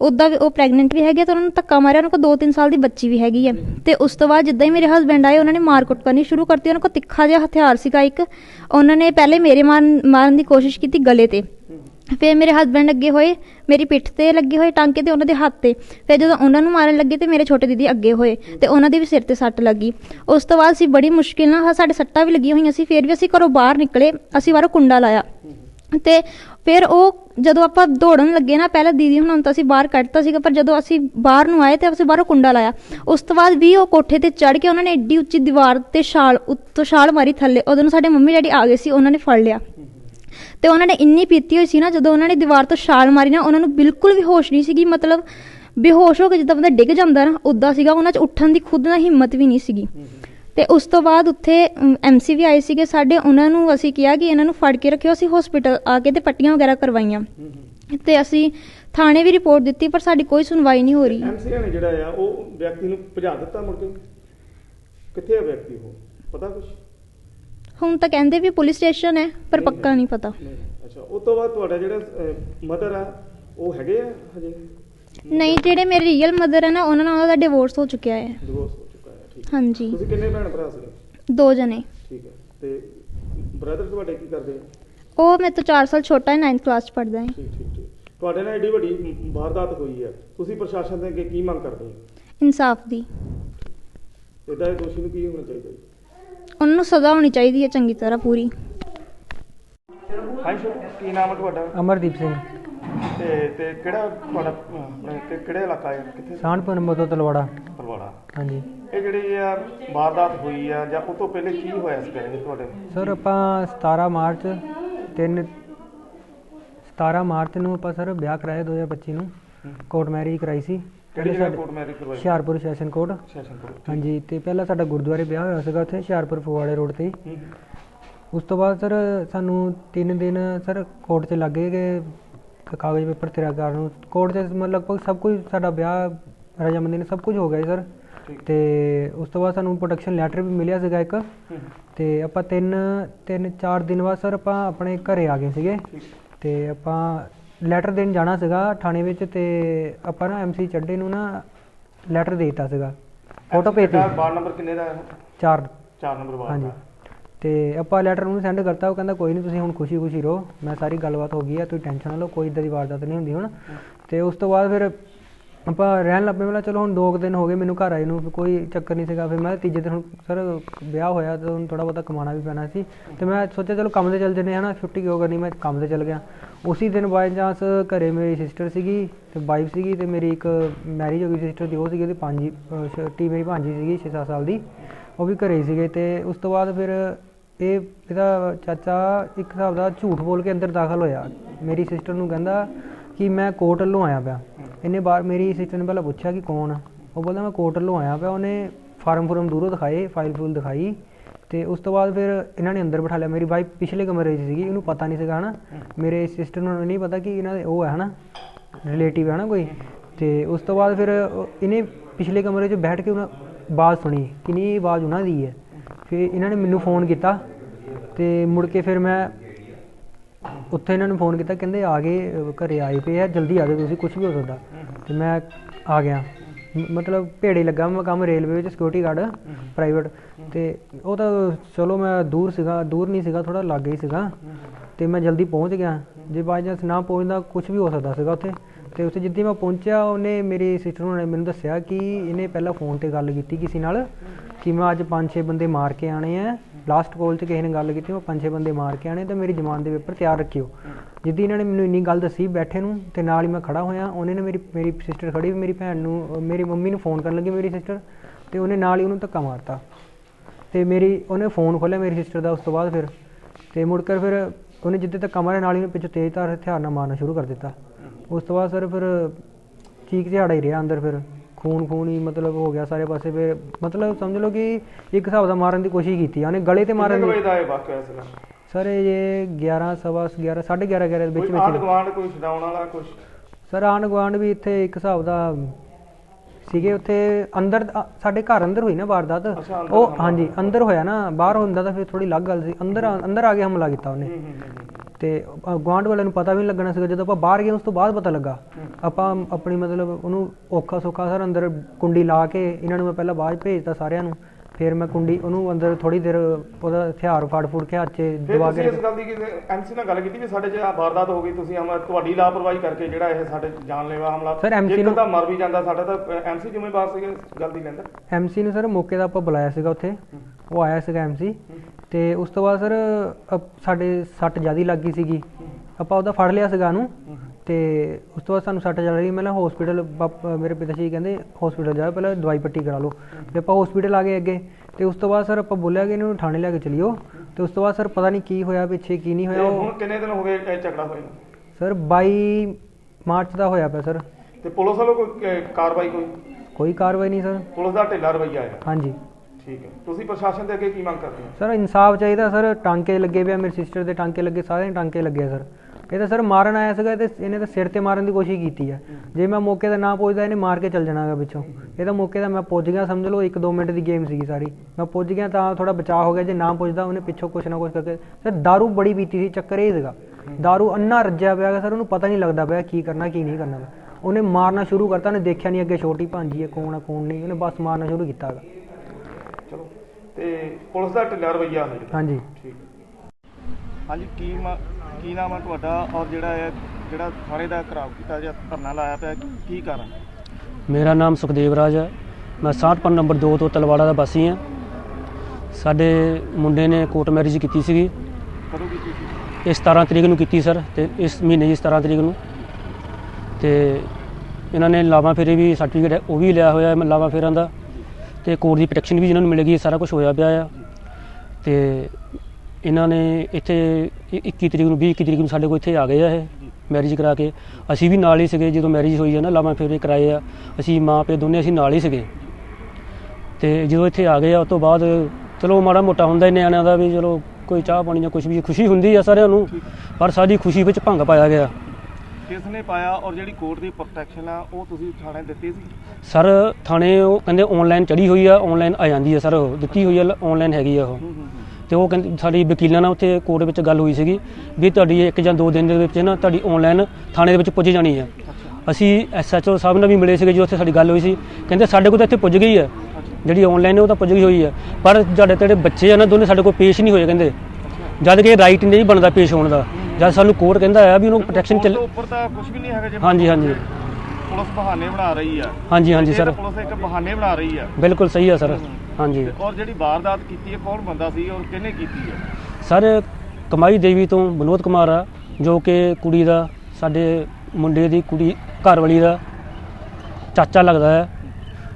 Speaker 3: ਉੱਦਾਂ ਵੀ ਉਹ ਪ੍ਰੈਗਨੈਂਟ ਵੀ ਹੈਗੀ ਹੈ ਤੇ ਉਹਨਾਂ ਨੂੰ ਧੱਕਾ ਮਾਰਿਆ, ਉਹਨਾਂ ਕੋਲ 2-3 ਸਾਲ ਦੀ ਬੱਚੀ ਵੀ ਹੈਗੀ ਹੈ। ਤੇ ਉਸ ਤੋਂ ਬਾਅਦ ਜਿੱਦਾਂ ਹੀ ਮੇਰੇ ਹਸਬੰਡ ਆਏ, ਉਹਨਾਂ ਨੇ ਮਾਰਕੁੱਟ ਕਰਨੀ ਸ਼ੁਰੂ ਕਰਤੀ, ਉਹਨਾਂ ਕੋਲ ਤਿੱਖਾ ਜਿਹਾ ਹਥਿਆਰ ਸੀਗਾ ਇੱਕ। ਉਹਨਾਂ ਨੇ ਪਹਿਲੇ ਮੇਰੇ ਮਾਰਨ ਮਾਰਨ ਦੀ ਕੋਸ਼ਿਸ਼ ਕੀਤੀ ਗਲੇ ਤੇ। ਫਿਰ ਮੇਰੇ ਹਸਬੰਡ ਅੱਗੇ ਹੋਏ, ਮੇਰੀ ਪਿੱਠ ਤੇ ਲੱਗੇ ਹੋਏ ਟਾਂਕੇ ਤੇ ਉਹਨਾਂ ਦੇ ਹੱਥ ਤੇ। ਫਿਰ ਜਦੋਂ ਉਹਨਾਂ ਨੂੰ ਮਾਰਨ ਲੱਗੇ ਤੇ ਮੇਰੇ ਛੋਟੇ ਦੀਦੀ ਅੱਗੇ ਹੋਏ ਤੇ ਉਹਨਾਂ ਦੇ ਵੀ ਸਿਰ ਤੇ ਸੱਟ ਲੱਗੀ। ਉਸ ਤੋਂ ਬਾਅਦ ਅਸੀਂ ਬੜੀ ਮੁਸ਼ਕਿਲ ਨਾਲ ਸਾਡੇ ਸੱਟਾਂ ਵੀ ਲੱਗੀਆਂ ਹੋਈਆਂ ਸੀ, ਫਿਰ ਵੀ ਅਸੀਂ ਘਰੋਂ ਬਾਹਰ ਨਿਕਲੇ, ਅਸੀਂ ਬਾਹਰੋਂ ਕੁੰਡਾ ਲਾਇਆ। ਤੇ ਫਿਰ ਉਹ ਜਦੋਂ ਆਪਾਂ ਦੌੜਨ ਲੱਗੇ ਨਾ, ਪਹਿਲਾਂ ਦੀਦੀ ਹੁਣਾਂ ਨੂੰ ਤਾਂ ਅਸੀਂ ਬਾਹਰ ਕੱਢਤਾ ਸੀਗਾ, ਪਰ ਜਦੋਂ ਅਸੀਂ ਬਾਹਰ ਨੂੰ ਆਏ ਤੇ ਅਸੀਂ ਬਾਹਰੋਂ ਕੁੰਡਾ ਲਾਇਆ। ਉਸ ਤੋਂ ਬਾਅਦ ਵੀ ਉਹ ਕੋਠੇ ਤੇ ਚੜ ਕੇ ਉਹਨਾਂ ਨੇ ਐਡੀ ਉੱਚੀ ਦੀਵਾਰ ਤੇ ਛਾਲ, ਉੱਤੋਂ ਛਾਲ ਮਾਰੀ ਥੱਲੇ, ਉਦੋਂ ਸਾਡੇ ਮੰਮੀ ਡੈਡੀ ਆ ਗਏ ਸੀ, ਉਹਨਾਂ ਨੇ ਫੜ ਲਿਆ। ਤੇ ਉਹਨਾਂ ਨੇ ਇੰਨੀ ਪੀਤੀ ਹੋਈ ਸੀ ਨਾ ਜਦੋਂ ਉਹਨਾਂ ਨੇ ਦੀਵਾਰ ਤੋਂ ਛਾਲ ਮਾਰੀ ਨਾ ਉਹਨਾਂ ਨੂੰ ਬਿਲਕੁਲ ਵੀ ਹੋਸ਼ ਨਹੀਂ ਸੀਗੀ ਮਤਲਬ ਬੇਹੋਸ਼ ਹੋ ਕੇ ਜਿੱਦਾਂ ਬੰਦਾ ਡਿੱਗ ਜਾਂਦਾ ਨਾ ਉਦਾਂ ਸੀਗਾ ਉਹਨਾਂ 'ਚ ਉੱਠਣ ਦੀ ਖੁਦ ਨਾਲ ਹਿੰਮਤ ਵੀ ਨਹੀਂ ਸੀਗੀ। ਤੇ ਉਸ ਤੋਂ ਬਾਅਦ ਉੱਥੇ ਐਮਸੀ ਵੀ ਆਏ ਸੀਗੇ ਸਾਡੇ ਉਹਨਾਂ ਨੂੰ ਅਸੀਂ ਕਿਹਾ ਕਿ ਇਹਨਾਂ ਨੂੰ ਫੜ ਕੇ ਰੱਖਿਓ ਅਸੀਂ ਹਸਪੀਟਲ ਆ ਕੇ ਤੇ ਪੱਟੀਆਂ ਵਗੈਰਾ ਕਰਵਾਈਆਂ। ਤੇ ਅਸੀਂ ਥਾਣੇ ਵੀ ਰਿਪੋਰਟ ਦਿੱਤੀ ਪਰ ਸਾਡੀ ਕੋਈ ਸੁਣਵਾਈ ਨਹੀਂ ਹੋ ਰਹੀ।
Speaker 2: ਐਮਸੀਆ ਨੇ ਜਿਹੜਾ ਆ ਉਹ ਵਿਅਕਤੀ ਨੂੰ ਭਜਾ ਦਿੱਤਾ ਮੁੜ ਕੇ? ਕਿੱਥੇ ਆ ਵਿਅਕਤੀ ਉਹ? ਪਤਾ ਕੁਛ?
Speaker 3: ਹੁਣ ਤਾਂ ਕਹਿੰਦੇ ਵੀ ਪੁਲਿਸ ਸਟੇਸ਼ਨ ਹੈ ਪਰ ਪੱਕਾ ਨਹੀਂ। ਪਤਾ।
Speaker 2: ਅੱਛਾ ਉਸ ਤੋਂ ਬਾਅਦ ਤੁਹਾਡਾ ਜਿਹੜਾ ਮਦਰ ਆ ਉਹ ਹੈਗੇ ਆ ਹਜੇ?
Speaker 3: ਨਹੀਂ ਜਿਹੜੇ ਮੇਰੇ ਰੀਅਲ ਮਦਰ ਹੈ ਨਾ ਉਹਨਾਂ ਨਾਲ ਉਹਦਾ ਡਿਵੋਰਸ ਹੋ ਚੁੱਕਿਆ ਹੈ।
Speaker 2: ਡਿਵੋਰਸ ਹੋ ਚੁੱਕਾ ਹੈ ਠੀਕ
Speaker 3: ਹਾਂਜੀ।
Speaker 2: ਤੁਸੀਂ ਕਿੰਨੇ ਭੈਣ ਭਰਾ ਸੀ?
Speaker 3: ਦੋ ਜਣੇ।
Speaker 2: ਠੀਕ ਹੈ ਤੇ ਬ੍ਰਦਰ ਤੁਹਾਡੇ ਕੀ ਕਰਦੇ ਆ?
Speaker 3: ਉਹ ਮੇਰੇ ਤੋਂ 4 ਸਾਲ ਛੋਟਾ ਹੈ 9th ਕਲਾਸ ਚ ਪੜ੍ਹਦਾ ਹੈ।
Speaker 2: ਠੀਕ ਠੀਕ ਠੀਕ। ਤੁਹਾਡੇ ਨਾਲ ਏਡੀ ਵੱਡੀ ਵਾਰਦਾਤ ਹੋਈ ਹੈ। ਤੁਸੀਂ ਪ੍ਰਸ਼ਾਸਨ ਦੇ ਅੱਗੇ ਕੀ ਮੰਗ ਕਰਦੇ ਹੋ?
Speaker 3: ਇਨਸਾਫ ਦੀ।
Speaker 2: ਇਹਦਾ ਇਹ ਦੋਸ਼ੀ ਨੂੰ ਕੀ ਹੋਣਾ ਚਾਹੀਦਾ
Speaker 3: ਉਹਨਾਂ ਨੂੰ ਸਜ਼ਾ ਹੋਣੀ ਚਾਹੀਦੀ ਹੈ ਚੰਗੀ ਤਰ੍ਹਾਂ ਪੂਰੀ।
Speaker 2: ਹਾਂਜੀ ਸਰ ਕੀ ਨਾਮ ਹੈ ਤੁਹਾਡਾ?
Speaker 4: ਅਮਰਦੀਪ ਸਿੰਘ।
Speaker 2: ਤੇ ਤੇ ਕਿਹੜਾ ਤੁਹਾਡਾ ਅਹ, ਕਿ- ਕਿਹੜੇ ਇਲਾਕਾ ਹੈ? ਕਿੱਥੇ?
Speaker 4: ਸਾਨਪੁਰ ਮੋਤੋ ਤਲਵਾੜਾ।
Speaker 2: ਫਲਵਾੜਾ
Speaker 4: ਹਾਂਜੀ।
Speaker 2: ਇਹ ਜਿਹੜੀ ਆ ਵਾਰਦਾਤ ਹੋਈ ਆ ਜਾਂ ਉਹ ਤੋਂ ਪਹਿਲੇ ਕੀ ਹੋਇਆ ਸੀ ਤੁਹਾਡੇ?
Speaker 4: ਸਰ ਆਪਾਂ 17 ਮਾਰਚ 3 17 ਮਾਰਚ ਨੂੰ ਆਪਾਂ ਸਰ ਵਿਆਹ ਕਰਾਇਆ 2025 ਨੂੰ। ਕੋਰਟ ਮੈਰਿਜ ਕਰਾਈ ਸੀ।
Speaker 2: ਕਿਹੜੀ ਜਗ੍ਹਾ ਕੋਰਟ ਮੈਰਿਜ ਕਰਵਾਈ
Speaker 4: Hoshiarpur session court
Speaker 2: session court
Speaker 4: ਹਾਂਜੀ ਤੇ ਪਹਿਲਾਂ ਸਾਡਾ ਗੁਰਦੁਆਰੇ ਵਿਆਹ ਹੋਇਆ ਸੀਗਾ ਉੱਥੇ ਹੁਸ਼ਿਆਰਪੁਰ ਫਗਵਾੜੇ ਰੋਡ ਤੇ ਹੀ।
Speaker 2: ਹੂੰ।
Speaker 4: ਉਸ ਤੋਂ ਬਾਅਦ ਸਰ ਸਾਨੂੰ 3 ਦਿਨ ਸਰ ਕੋਰਟ 'ਚ ਲੱਗੇ ਕਿ ਕ- ਕਾਗਜ਼ ਪੇਪਰ ਤਿਆਰ ਕਰਨ ਨੂੰ ਕੋਰਟ 'ਚ ਮਤਲਬ ਲਗਭਗ ਸਭ ਕੁਝ ਸਾਡਾ ਵਿਆਹ ਰਜਾਮੰਦੀ ਨੇ ਸਭ ਕੁਝ ਹੋ ਗਿਆ ਸੀ ਸਰ
Speaker 2: ਠੀਕ।
Speaker 4: ਤੇ ਉਸ ਤੋਂ ਬਾਅਦ ਸਾਨੂੰ ਪ੍ਰੋਟੈਕਸ਼ਨ ਲੈਟਰ ਵੀ ਮਿਲਿਆ ਸੀਗਾ ਇੱਕ
Speaker 2: ਹੂੰ।
Speaker 4: ਤੇ ਆਪਾਂ ਤਿੰਨ ਤਿੰਨ ਚਾਰ ਦਿਨ ਬਾਅਦ ਸਰ ਆਪਾਂ ਆਪਣੇ ਘਰੇ ਆ ਗਏ ਸੀਗੇ
Speaker 2: ਠੀਕ
Speaker 4: ਤੇ ਆਪਾਂ ਲੈਟਰ ਦੇਣ ਜਾਣਾ ਸੀਗਾ ਥਾਣੇ ਵਿੱਚ ਤੇ ਆਪਾਂ ਨਾ ਐਮਸੀ ਚੱਡੇ ਨੂੰ ਨਾ ਲੈਟਰ ਦੇ ਦਿੱਤਾ ਸੀਗਾ। ਫੋਟੋ ਭੇਜਤੀ
Speaker 2: ਵਾਰਡ ਨੰਬਰ ਕਿੰਨੇ ਦਾ ਹੈ?
Speaker 4: ਚਾਰ।
Speaker 2: 4 ਨੰਬਰ ਵਾਰਡ
Speaker 4: ਹਾਂਜੀ।
Speaker 2: ਦਾ।
Speaker 4: ਤੇ ਆਪਾਂ ਲੈਟਰ ਉਹਨੂੰ ਸੈਂਡ ਕਰਤਾ ਉਹ ਕਹਿੰਦਾ ਕੋਈ ਨਹੀਂ ਤੁਸੀਂ ਹੁਣ ਖੁਸ਼ੀ-ਖੁਸ਼ੀ ਰਹੋ ਮੈਂ ਸਾਰੀ ਗੱਲਬਾਤ ਹੋ ਗਈ ਹੈ ਤੁਸੀਂ ਟੈਨਸ਼ਨ ਨਾ ਲਓ ਕੋਈ ਇਦਾਂ ਦੀ ਵਾਰਦਾਤ ਨਹੀਂ ਹੁੰਦੀ ਹੁਣ। ਤੇ ਉਸ ਤੋਂ ਬਾਅਦ ਫਿਰ ਆਪਾਂ ਰਹਿਣ ਲੱਗ ਪਏ ਪਹਿਲਾਂ ਚਲੋ ਹੁਣ ਦੋ ਕੁ ਦਿਨ ਹੋ ਗਏ ਮੈਨੂੰ ਘਰ ਆਏ ਨੂੰ ਕੋਈ ਚੱਕਰ ਨਹੀਂ ਸੀਗਾ। ਫਿਰ ਮੈਂ ਤੀਜੇ ਦਿਨ ਹੁਣ ਸਰ ਵਿਆਹ ਹੋਇਆ ਤੇ ਹੁਣ ਥੋੜ੍ਹਾ ਬਹੁਤਾ ਕਮਾਉਣਾ ਵੀ ਪੈਣਾ ਸੀ। ਅਤੇ ਮੈਂ ਸੋਚਿਆ ਚਲੋ ਕੰਮ ਤੇ ਚੱਲ ਜੰਨੇ ਨਾ, ਛੁੱਟੀ ਕਿਉਂ ਕਰਨੀ, ਮੈਂ ਕੰਮ ਤੇ ਚੱਲ ਗਿਆ। ਉਸੇ ਦਿਨ ਬਾਏ ਚਾਂਸ ਘਰ ਮੇਰੀ ਸਿਸਟਰ ਸੀਗੀ ਅਤੇ ਵਾਈਫ ਸੀਗੀ ਅਤੇ ਮੇਰੀ ਇੱਕ ਮੈਰਿਜ ਹੋ ਗਈ ਸਿਸਟਰ ਦੀ, ਉਹ ਸੀਗੀ ਉਹਦੀ ਪੰਜ, ਅਹ ਛੋਟੀ ਮੇਰੀ ਭਾਂਜੀ ਸੀਗੀ 6-7 ਸਾਲ ਦੀ, ਉਹ ਵੀ ਘਰ ਹੀ ਸੀਗੇ ਅਤੇ ਉਸ ਤੋਂ ਬਾਅਦ ਫਿਰ ਇਹ ਇਹਦਾ ਚਾਚਾ ਇੱਕ ਹਿਸਾਬ ਦਾ ਝੂਠ ਬੋਲ ਕੇ ਅੰਦਰ ਦਾਖਲ ਹੋਇਆ। ਮੇਰੀ ਸਿਸਟਰ ਨੂੰ ਕਹਿੰਦਾ ਕਿ ਮੈਂ ਕੋਰਟ ਵੱਲੋਂ ਆਇਆ ਪਿਆ। ਇਹਨੇ ਬਾਹਰ ਮੇਰੀ ਸਿਸਟਰ ਨੇ ਪਹਿਲਾਂ ਪੁੱਛਿਆ ਕਿ ਕੌਣ ਆ? ਉਹ ਬੋਲਦਾ ਮੈਂ ਕੋਰਟ ਵੱਲੋਂ ਆਇਆ ਪਿਆ। ਉਹਨੇ ਫਾਰਮ ਫੁਰਮ ਦੂਰੋਂ ਦਿਖਾਏ ਫਾਈਲ ਫੂਲ ਦਿਖਾਈ ਅਤੇ ਉਸ ਤੋਂ ਬਾਅਦ ਫਿਰ ਇਹਨਾਂ ਨੇ ਅੰਦਰ ਬਿਠਾ ਲਿਆ। ਮੇਰੀ ਵਾਈਫ ਪਿਛਲੇ ਕਮਰੇ 'ਚ ਸੀਗੀ, ਉਹਨੂੰ ਪਤਾ ਨਹੀਂ ਸੀਗਾ ਹੈ ਨਾ ਮੇਰੇ ਸਿਸਟਰ ਨੂੰ ਨਹੀਂ ਪਤਾ ਕਿ ਇਹਨਾਂ ਦੇ ਉਹ ਹੈ ਹੈ ਨਾ ਰਿਲੇਟਿਵ ਹੈ ਨਾ ਕੋਈ। ਅਤੇ ਉਸ ਤੋਂ ਬਾਅਦ ਫਿਰ ਇਹਨੇ ਪਿਛਲੇ ਕਮਰੇ 'ਚ ਬੈਠ ਕੇ ਉਹਨਾਂ ਆਵਾਜ਼ ਸੁਣੀ ਕਿ ਨਹੀਂ ਇਹ ਆਵਾਜ਼ ਉਹਨਾਂ ਦੀ ਹੈ। ਫਿਰ ਇਹਨਾਂ ਨੇ ਮੈਨੂੰ ਫੋਨ ਕੀਤਾ ਅਤੇ ਮੁੜ ਕੇ ਫਿਰ ਮੈਂ ਉੱਥੇ ਇਹਨਾਂ ਨੂੰ ਫੋਨ ਕੀਤਾ, ਕਹਿੰਦੇ ਆ ਗਏ, ਅਹ ਘਰੇ ਆਏ ਪਏ ਆ, ਜਲਦੀ ਆ ਜਾਓ ਤੁਸੀਂ ਕੁਝ ਵੀ ਹੋ ਸਕਦਾ। ਤੇ ਮੈਂ ਆ ਗਿਆ। ਮ- ਮਤਲਬ ਭੇੜੇ ਲੱਗਾ ਮੈਂ ਕੰਮ ਰੇਲਵੇ ਵਿੱਚ ਸਿਕਿਉਰਿਟੀ ਗਾਰਡ ਪ੍ਰਾਈਵੇਟ ਤੇ ਉਹ ਤਾਂ ਚਲੋ ਮੈਂ ਦੂਰ ਸੀਗਾ, ਦੂਰ ਨਹੀਂ ਸੀਗਾ ਥੋੜਾ ਲਾਗੇ ਹੀ ਸੀਗਾ। ਤੇ ਮੈਂ ਜਲਦੀ ਪਹੁੰਚ ਗਿਆ। ਜੇ ਬਾਈ ਚਾਂਸ ਨਾ ਪਹੁੰਚਦਾ ਕੁਝ ਵੀ ਹੋ ਸਕਦਾ ਸੀਗਾ ਉੱਥੇ। ਤੇ ਉੱਥੇ ਜਿੱਦੀ ਮੈਂ ਪਹੁੰਚਿਆ, ਉਹਨੇ ਮੇਰੀ ਸਿਸਟਰ ਨੇ ਮੈਨੂੰ ਦੱਸਿਆ ਕਿ ਇਹਨੇ ਪਹਿਲਾਂ ਫੋਨ ਤੇ ਗੱਲ ਕੀਤੀ ਕਿਸੇ ਨਾਲ, ਕਿ ਮੈਂ ਅੱਜ 5-6 ਬੰਦੇ ਮਾਰ ਕੇ ਆਣੇ ਆ। ਲਾਸਟ ਕਾਲ 'ਚ ਕਿਸੇ ਨੇ ਗੱਲ ਕੀਤੀ ਮੈਂ 5-6 ਬੰਦੇ ਮਾਰ ਕੇ ਆਣੇ ਤੇ ਮੇਰੀ ਜ਼ਮਾਨ ਦੇ ਪੇਪਰ ਤਿਆਰ ਰੱਖਿਓ। ਜਿੱਦੀ ਇਹਨਾਂ ਨੇ ਮੈਨੂੰ ਇੰਨੀ ਗੱਲ ਦੱਸੀ ਬੈਠੇ ਨੂੰ ਤੇ ਨਾਲ ਹੀ ਮੈਂ ਖੜਾ ਹੋਇਆ, ਉਹਨੇ ਨੇ ਮੇਰੀ ਮੇਰੀ ਸਿਸਟਰ ਖੜੀ ਮੇਰੀ ਭੈਣ ਨੂੰ ਮੇਰੀ ਮੰਮੀ ਨੂੰ ਫੋਨ ਕਰਨ ਲੱਗੀ ਮੇਰੀ ਸਿਸਟਰ ਤੇ ਉਹਨੇ ਨਾਲ ਹੀ ਉਹਨੂੰ ਧੱਕਾ ਮਾਰਤਾ। ਤੇ ਮੇਰੀ, ਉਹਨੇ ਫੋਨ ਖੋਲਿਆ ਮੇਰੀ ਸਿਸਟਰ ਦਾ, ਉਸ ਤੋਂ ਬਾਅਦ ਫਿਰ ਤੇ ਮੁੜ ਕੇ ਫਿਰ ਉਹਨੇ ਜਿੱਦੇ ਧੱਕਾ ਮਾਰਿਆ ਨਾਲ ਹੀ ਉਹਨੇ ਪਿੱਛੇ ਤੇਜ਼ ਧਾਰ ਹਥਿਆਰ ਨਾਲ ਮਾਰਨਾ ਸ਼ੁਰੂ ਕਰ ਦਿੱਤਾ। ਉਸ ਤੋਂ ਬਾਅਦ ਸਰ ਫਿਰ ਚੀਕ ਝਾੜਾ ਹੀ ਰਿਹਾ ਅੰਦਰ ਫਿਰ। ਖੂਨ ਖੂਨ ਹੀ ਮਤਲਬ ਹੋ ਗਿਆ ਸਾਰੇ ਪਾਸੇ ਫਿਰ ਮਤਲਬ ਸਮਝ ਲਓ ਕਿ ਇੱਕ ਹਿਸਾਬ ਦਾ ਮਾਰਨ ਦੀ ਕੋਸ਼ਿਸ਼ ਕੀਤੀ ਉਹਨੇ ਗਲੇ ਤੇ ਮਾਰਨ
Speaker 2: ਕਿੰਨੇ ਕੁ
Speaker 4: ਦੀ
Speaker 2: ਵਜੇ ਦਾ ਇਹ ਵਾਕਿਆ ਸੀਗਾ
Speaker 4: ਸਰ ਇਹ 11 ਸਵਾ 11 11:30 11 ਦੇ ਵਿੱਚ
Speaker 2: ਕੋਈ ਆਂਢ
Speaker 4: ਵਿੱਚ
Speaker 2: ਗੁਆਂਢ ਕੋਈ ਛਡਾਉਣ ਵਾਲਾ ਕੁਝ
Speaker 4: ਸਰ ਆਂਢ ਗੁਆਂਢ ਵੀ ਇੱਥੇ ਇੱਕ ਹਿਸਾਬ ਦਾ ਸੀਗੇ ਉੱਥੇ ਅੰਦਰ ਅ, ਸਾਡੇ ਘਰ ਅੰਦਰ ਹੋਈ ਨਾ ਵਾਰਦਾਤ।
Speaker 2: ਅੱਛਾ, ਅੰਦਰ
Speaker 4: ਉਹ
Speaker 2: ਹਮਲਾ
Speaker 4: ਹਾਂਜੀ ਅੰਦਰ ਹੋਇਆ ਨਾ ਬਾਹਰ ਹੁੰਦਾ ਤਾਂ ਫਿਰ ਥੋੜੀ ਅਲੱਗ ਗੱਲ ਸੀ। ਅੰਦਰ ਆ- ਅੰਦਰ ਆ ਕੇ ਹਮਲਾ ਕੀਤਾ ਉਹਨੇ। ਤੇ ਅ, ਗੁਆਂਢ ਵਾਲਿਆਂ ਨੂੰ ਪਤਾ ਵੀ ਨਹੀਂ ਲੱਗਣਾ ਸੀਗਾ ਜਦੋਂ ਆਪਾਂ ਬਾਹਰ ਗਏ ਉਸ ਤੋਂ ਬਾਅਦ ਪਤਾ ਲੱਗਾ। ਆਪਾਂ ਆਪਣੀ ਮਤਲਬ ਉਹਨੂੰ ਔਖਾ ਸੌਖਾ ਸਰ ਅੰਦਰ ਕੁੰਡੀ ਲਾ ਕੇ ਇਹਨਾਂ ਨੂੰ ਮੈਂ ਪਹਿਲਾਂ ਬਾਹਰ ਭੇਜਤਾ ਸਾਰਿਆਂ ਨੂੰ ਫਿਰ ਮੈਂ ਕੁੰਡੀ ਉਹਨੂੰ ਅੰਦਰ ਥੋੜੀ ਦੇਰ ਉਹਦਾ ਹਥਿਆਰ ਫੜ ਫੁੜ ਕੇ ਹੱਥ 'ਚ
Speaker 2: ਤੁਸੀਂ
Speaker 4: ਕੇ
Speaker 2: ਇਸ ਗੱਲ ਦੀ ਐਮਸੀ ਨਾਲ ਗੱਲ ਕੀਤੀ ਵੀ ਸਾਡੇ 'ਚ ਵਾਰਦਾਤ ਹੋ ਗਈ ਤੁਸੀਂ ਹਮ ਤੁਹਾਡੀ ਲਾਪਰਵਾਹੀ ਕਰਕੇ ਜਿਹੜਾ ਇਹ ਸਾਡੇ ਜਾਨਲੇਵਾ ਹਮਲਾ
Speaker 4: MC
Speaker 2: ਇੱਕ
Speaker 4: ਨੂੰ-
Speaker 2: ਤਾਂ ਮਰ ਵੀ ਜਾਂਦਾ ਸਾਡਾ ਤਾਂ ਐਮਸੀ ਜ਼ਿੰਮੇਵਾਰ ਸੀਗੇ ਇਸ ਗੱਲ ਦੀ ਲੈਂਦਾ?
Speaker 4: ਐਮਸੀ ਨੂੰ ਸਰ ਮੌਕੇ ਦਾ ਆਪਾਂ ਬੁਲਾਇਆ ਸੀਗਾ ਉੱਥੇ। ਉਹ ਆਇਆ ਸੀਗਾ ਐਮਸੀ। ਤੇ ਉਸ ਤੋਂ ਬਾਅਦ ਸਰ ਸਾਡੇ ਸੱਟ ਜਿਆਦੀ ਲੱਗ ਗਈ ਸੀਗੀ। ਆਪਾਂ ਉਹਦਾ ਫੜ ਲਿਆ ਸੀਗਾ ਉਹਨੂੰ ਤੇ ਉਸ ਤੋਂ ਬਾਅਦ ਸਾਨੂੰ ਸੱਟ ਚੱਲ ਰਹੀ ਮੈਂ ਨਾ ਹਸਪੀਟਲ ਮੇਰੇ ਪਿਤਾ ਜੀ ਕਹਿੰਦੇ ਹਸਪੀਟਲ ਜਾਓ ਪਹਿਲਾਂ ਦਵਾਈ ਪੱਟੀ ਕਰਾ ਲਓ। ਤੇ ਆਪਾਂ ਹਸਪੀਟਲ ਆ ਗਏ ਅੱਗੇ। ਤੇ ਉਸ ਤੋਂ ਬਾਅਦ ਸਰ ਆਪਾਂ ਬੋਲਿਆ ਕਿ ਇਹਨੂੰ ਥਾਣੇ ਲੈ ਕੇ ਚਲਿਓ। ਤੇ ਉਸ ਤੋਂ ਬਾਅਦ ਸਰ ਪਤਾ ਨਹੀਂ ਕੀ ਹੋਇਆ ਪਿੱਛੇ ਕੀ ਨਹੀਂ ਹੋਇਆ।
Speaker 2: ਹੁਣ ਕਿੰਨੇ ਦਿਨ ਹੋ ਗਏ ਇਹ ਝਗੜਾ ਨੂੰ?
Speaker 4: ਸਰ 22 ਮਾਰਚ ਦਾ ਹੋਇਆ ਪਿਆ ਸਰ।
Speaker 2: ਤੇ ਪੁਲਿਸ ਵੱਲੋਂ ਕੋਈ ਕਾਰਵਾਈ ਕੋਈ?
Speaker 4: ਕੋਈ ਕਾਰਵਾਈ ਨਹੀਂ ਸਰ।
Speaker 2: ਪੁਲਿਸ ਦਾ ਢਿੱਲਾ ਰਵੱਈਆ ਹੈ
Speaker 4: ਹਾਂਜੀ।
Speaker 2: ਠੀਕ ਹੈ ਤੁਸੀਂ ਪ੍ਰਸ਼ਾਸਨ ਦੇ ਅੱਗੇ ਕੀ ਮੰਗ ਕਰਦੇ ਹੋ
Speaker 4: ਸਰ ਇਨਸਾਫ ਚਾਹੀਦਾ ਸਰ ਟਾਂਕੇ ਲੱਗੇ ਪਿਆ ਮੇਰੀ ਸਿਸਟਰ ਦੇ ਟਾਂਕੇ ਲੱਗੇ ਸਾਰਿਆਂ ਦੇ ਟਾਂਕੇ ਲੱਗੇ ਆ ਸਰ ਇਹ ਤਾਂ ਸਰ ਮਾਰਨ ਆਇਆ ਸੀਗਾ ਤੇ ਇਹਨੇ ਤਾਂ ਸਿਰ ਤੇ ਮਾਰਨ ਦੀ ਕੋਸ਼ਿਸ਼ ਕੀਤੀ ਹੈ ਜੇ ਮੈਂ ਮੌਕੇ ਤੇ ਨਾ ਪਹੁੰਚਦਾ ਇਹਨੇ ਮਾਰ ਕੇ ਚੱਲ ਜਾਣਾਗਾ ਪਿੱਛੋਂ ਇਹ ਤਾਂ ਮੌਕੇ ਦਾ ਮੈਂ ਪੁੱਜ ਗਿਆ ਸਮਝ ਲਓ 1-2 ਮਿੰਟ ਦੀ ਗੇਮ ਸੀਗੀ ਸਾਰੀ ਮੈਂ ਪੁੱਜ ਗਿਆ ਤਾਂ ਥੋੜਾ ਬਚਾਅ ਹੋ ਗਿਆ ਜੇ ਨਾ ਪੁੱਜਦਾ ਉਹਨੇ ਪਿੱਛੋਂ ਕੁਛ ਨਾ ਕੁਛ ਕਰਕੇ ਸਰ दारू ਬੜੀ ਪੀਤੀ ਸੀ ਚੱਕਰ ਇਹ ਸੀਗਾ दारू ਅੰਨਾ ਰੱਜਿਆ ਪਿਆ ਗਾ ਸਰ ਉਹਨੂੰ ਪਤਾ ਨਹੀਂ ਲੱਗਦਾ ਪਿਆ ਕੀ ਕਰਨਾ ਕੀ ਨਹੀਂ ਕਰਨਾ ਗਾ। ਉਹਨੇ ਮਾਰਨਾ ਸ਼ੁਰੂ ਕਰਤਾ ਉਹਨੇ ਦੇਖਿਆ ਨਹੀਂ ਅੱਗੇ ਛੋਟੀ ਭਾਂਜੀ ਹੈ ਕੌਣ ਹੈ ਕੌਣ ਨਹੀਂ ਉਹਨੇ ਬਸ ਮਾਰਨਾ ਸ਼ੁਰੂ ਕੀਤਾ ਗਾ
Speaker 2: ਚਲੋ ਤੇ ਪੁਲਿਸ ਦਾ ਢਿੱਲਾ ਰਵੱਈਆ ਹੈ
Speaker 4: ਹਾਂਜੀ।
Speaker 2: ਠੀਕ। ਹੈ ਹਾਂਜੀ ਕੀ ਮਾ- ਕੀ ਨਾਮ ਹੈ ਤੁਹਾਡਾ? ਔਰ ਜਿਹੜਾ ਇਹ ਜਿਹੜਾ ਥਾਣੇ ਦਾ ਖਰਾਬ ਕੀਤਾ ਜਾਂ ਧਰਨਾ ਲਾਇਆ ਪਿਆ ਕੀ ਕਾਰਨ?
Speaker 5: ਮੇਰਾ ਨਾਮ ਸੁਖਦੇਵ ਰਾਜ ਹੈ। ਮੈਂ 65 ਨੰਬਰ 2 ਤੋਂ ਤਲਵਾੜਾ ਦਾ ਵਾਸੀ ਹਾਂ। ਸਾਡੇ ਮੁੰਡੇ ਨੇ ਕੋਰਟ ਮੈਰਿਜ ਕੀਤੀ ਸੀਗੀ।
Speaker 2: ਕਦੋਂ ਕੀਤੀ ਸੀ?
Speaker 5: ਇਹ 17 ਤਰੀਕ ਨੂੰ ਕੀਤੀ ਸਰ ਤੇ ਇਸ ਮਹੀਨੇ ਦੀ 17 ਤਰੀਕ ਨੂੰ। ਤੇ ਇਹਨਾਂ ਨੇ ਲਾਵਾਂ ਫੇਰੇ ਵੀ ਸਰਟੀਫਿਕੇਟ ਉਹ ਵੀ ਲਿਆ ਹੋਇਆ ਹੈ ਲਾਵਾਂ ਫੇਰਾਂ ਦਾ। ਤੇ ਕੋਰਟ ਦੀ ਪ੍ਰੋਟੈਕਸ਼ਨ ਵੀ ਇਹਨਾਂ ਨੂੰ ਮਿਲੇਗੀ ਸਾਰਾ ਕੁਝ ਹੋਇਆ ਪਿਆ ਆ। ਤੇ ਇਹਨਾਂ ਨੇ ਇੱਥੇ ਇ- 21 ਤਰੀਕ ਨੂੰ 20 21 ਤਰੀਕ ਨੂੰ ਸਾਡੇ ਕੋਲ ਇੱਥੇ ਆ ਗਏ ਆ ਇਹ ਮੈਰਿਜ ਕਰਾ ਕੇ। ਅਸੀਂ ਵੀ ਨਾਲ ਹੀ ਸੀਗੇ, ਜਦੋਂ ਮੈਰਿਜ ਹੋਈ ਆ ਨਾ, ਲਾਵਾਂ ਫੇਰੇ ਕਰਾਏ ਆ। ਅਸੀਂ ਮਾਂ, ਪਿਓ ਦੋਨੇ ਅਸੀਂ ਨਾਲ ਹੀ ਸੀਗੇ। ਤੇ ਜਦੋਂ ਇੱਥੇ ਆ ਗਏ ਆ, ਉਸ ਤੋਂ ਬਾਅਦ ਚਲੋ ਮਾੜਾ ਮੋਟਾ ਹੁੰਦਾ ਹੀ ਨਿਆਣਿਆਂ ਦਾ ਵੀ, ਚਲੋ ਕੋਈ ਚਾਹ ਪਾਣੀ ਜਾਂ ਕੁਝ ਵੀ, ਖੁਸ਼ੀ ਹੁੰਦੀ ਆ ਸਾਰਿਆਂ ਨੂੰ, ਪਰ ਸਾਡੀ ਖੁਸ਼ੀ ਵਿੱਚ ਭੰਗ ਪਾਇਆ ਗਿਆ।
Speaker 2: ਕਿਸ ਨੇ ਪਾਇਆ ਔਰ ਜਿਹੜੀ ਕੋਰਟ ਦੀ ਪ੍ਰੋਟੈਕਸ਼ਨ ਆ ਉਹ ਤੁਸੀਂ ਥਾਣੇ ਦਿੱਤੀ ਸੀ?
Speaker 5: ਸਰ ਥਾਣੇ ਉਹ ਕਹਿੰਦੇ ਆਨਲਾਈਨ ਚੜੀ ਹੋਈ ਆ ਆਨਲਾਈਨ ਆ ਜਾਂਦੀ ਆ ਸਰ ਉਹ ਦਿੱਤੀ ਹੋਈ ਆ ਆਨਲਾਈਨ ਹੈਗੀ ਆ ਉਹ। ਤੇ ਉਹ ਕਹਿੰਦੇ ਸਾਡੀ ਵਕੀਲਾਂ ਨਾਲ ਉੱਥੇ ਕੋਰਟ ਵਿੱਚ ਗੱਲ ਹੋਈ ਸੀਗੀ ਵੀ ਤੁਹਾਡੀ ਇੱਕ ਜਾਂ ਦੋ ਦਿਨ ਦੇ ਵਿੱਚ ਨਾ ਤੁਹਾਡੀ ਆਨਲਾਈਨ ਥਾਣੇ ਦੇ ਵਿੱਚ ਪੁੱਜ ਜਾਣੀ ਆ। ਅਸੀਂ ਐਸਐਚਓ ਸਾਹਿਬ ਨਾਲ ਵੀ ਮਿਲੇ ਸੀਗੇ ਜਦੋਂ ਉੱਥੇ ਸਾਡੀ ਗੱਲ ਹੋਈ ਸੀ। ਕਹਿੰਦੇ ਸਾਡੇ ਕੋਲ ਤਾਂ ਇੱਥੇ ਪੁੱਜ ਗਈ ਆ। ਜਿਹੜੀ ਆਨਲਾਈਨ ਹੈ ਉਹ ਤਾਂ ਪੁੱਜ ਗਈ ਹੋਈ ਆ। ਪਰ ਸਾਡੇ ਜਿਹੜੇ ਬੱਚੇ ਆ ਨਾ ਦੋਨੇ ਸਾਡੇ ਕੋਲ ਪੇਸ਼ ਨਹੀਂ ਹੋਏ ਕਹਿੰਦੇ। ਜਦ ਕਿ ਰਾਈਟ ਨਹੀਂ ਬਣਦਾ ਪੇਸ਼ ਹੋਣ ਦਾ। ਜਦ ਸਾਨੂੰ ਕੋਰਟ ਕਹਿੰਦਾ ਆ ਵੀ ਉਹਨੂੰ ਪ੍ਰੋਟੈਕਸ਼ਨ ਚੱਲ
Speaker 2: ਉੱਪਰ ਤਾਂ ਕੁਝ ਵੀ ਨਹੀਂ ਹੈਗਾ ਜੇ
Speaker 5: ਹਾਂਜੀ ਹਾਂਜੀ।
Speaker 2: ਪੁਲਿਸ ਬਹਾਨੇ ਬਣਾ ਰਹੀ ਆ।
Speaker 5: ਹਾਂਜੀ ਹਾਂਜੀ ਸਰ।
Speaker 2: ਪੁਲਿਸ ਇੱਕ ਬਹਾਨੇ ਬਣਾ ਰਹੀ ਆ।
Speaker 5: ਬਿਲਕੁਲ ਸਹੀ ਆ ਸਰ। ਹਾਂਜੀ।
Speaker 2: ਔਰ ਜਿਹੜੀ ਵਾਰਦਾਤ ਕੀਤੀ ਹੈ ਕੌਣ ਬੰਦਾ ਸੀ ਔਰ ਕਿਹਨੇ ਕੀਤੀ ਹੈ?
Speaker 5: ਸਰ ਕਮਾਈ ਦੇਵੀ ਤੋਂ ਵਿਨੋਦ ਕੁਮਾਰ ਆ ਜੋ ਕਿ ਕੁੜੀ ਦਾ ਸਾਡੇ ਮੁੰਡੇ ਦੀ ਕੁੜੀ ਘਰ ਵਾਲੀ ਦਾ ਚਾਚਾ ਲੱਗਦਾ ਹੈ।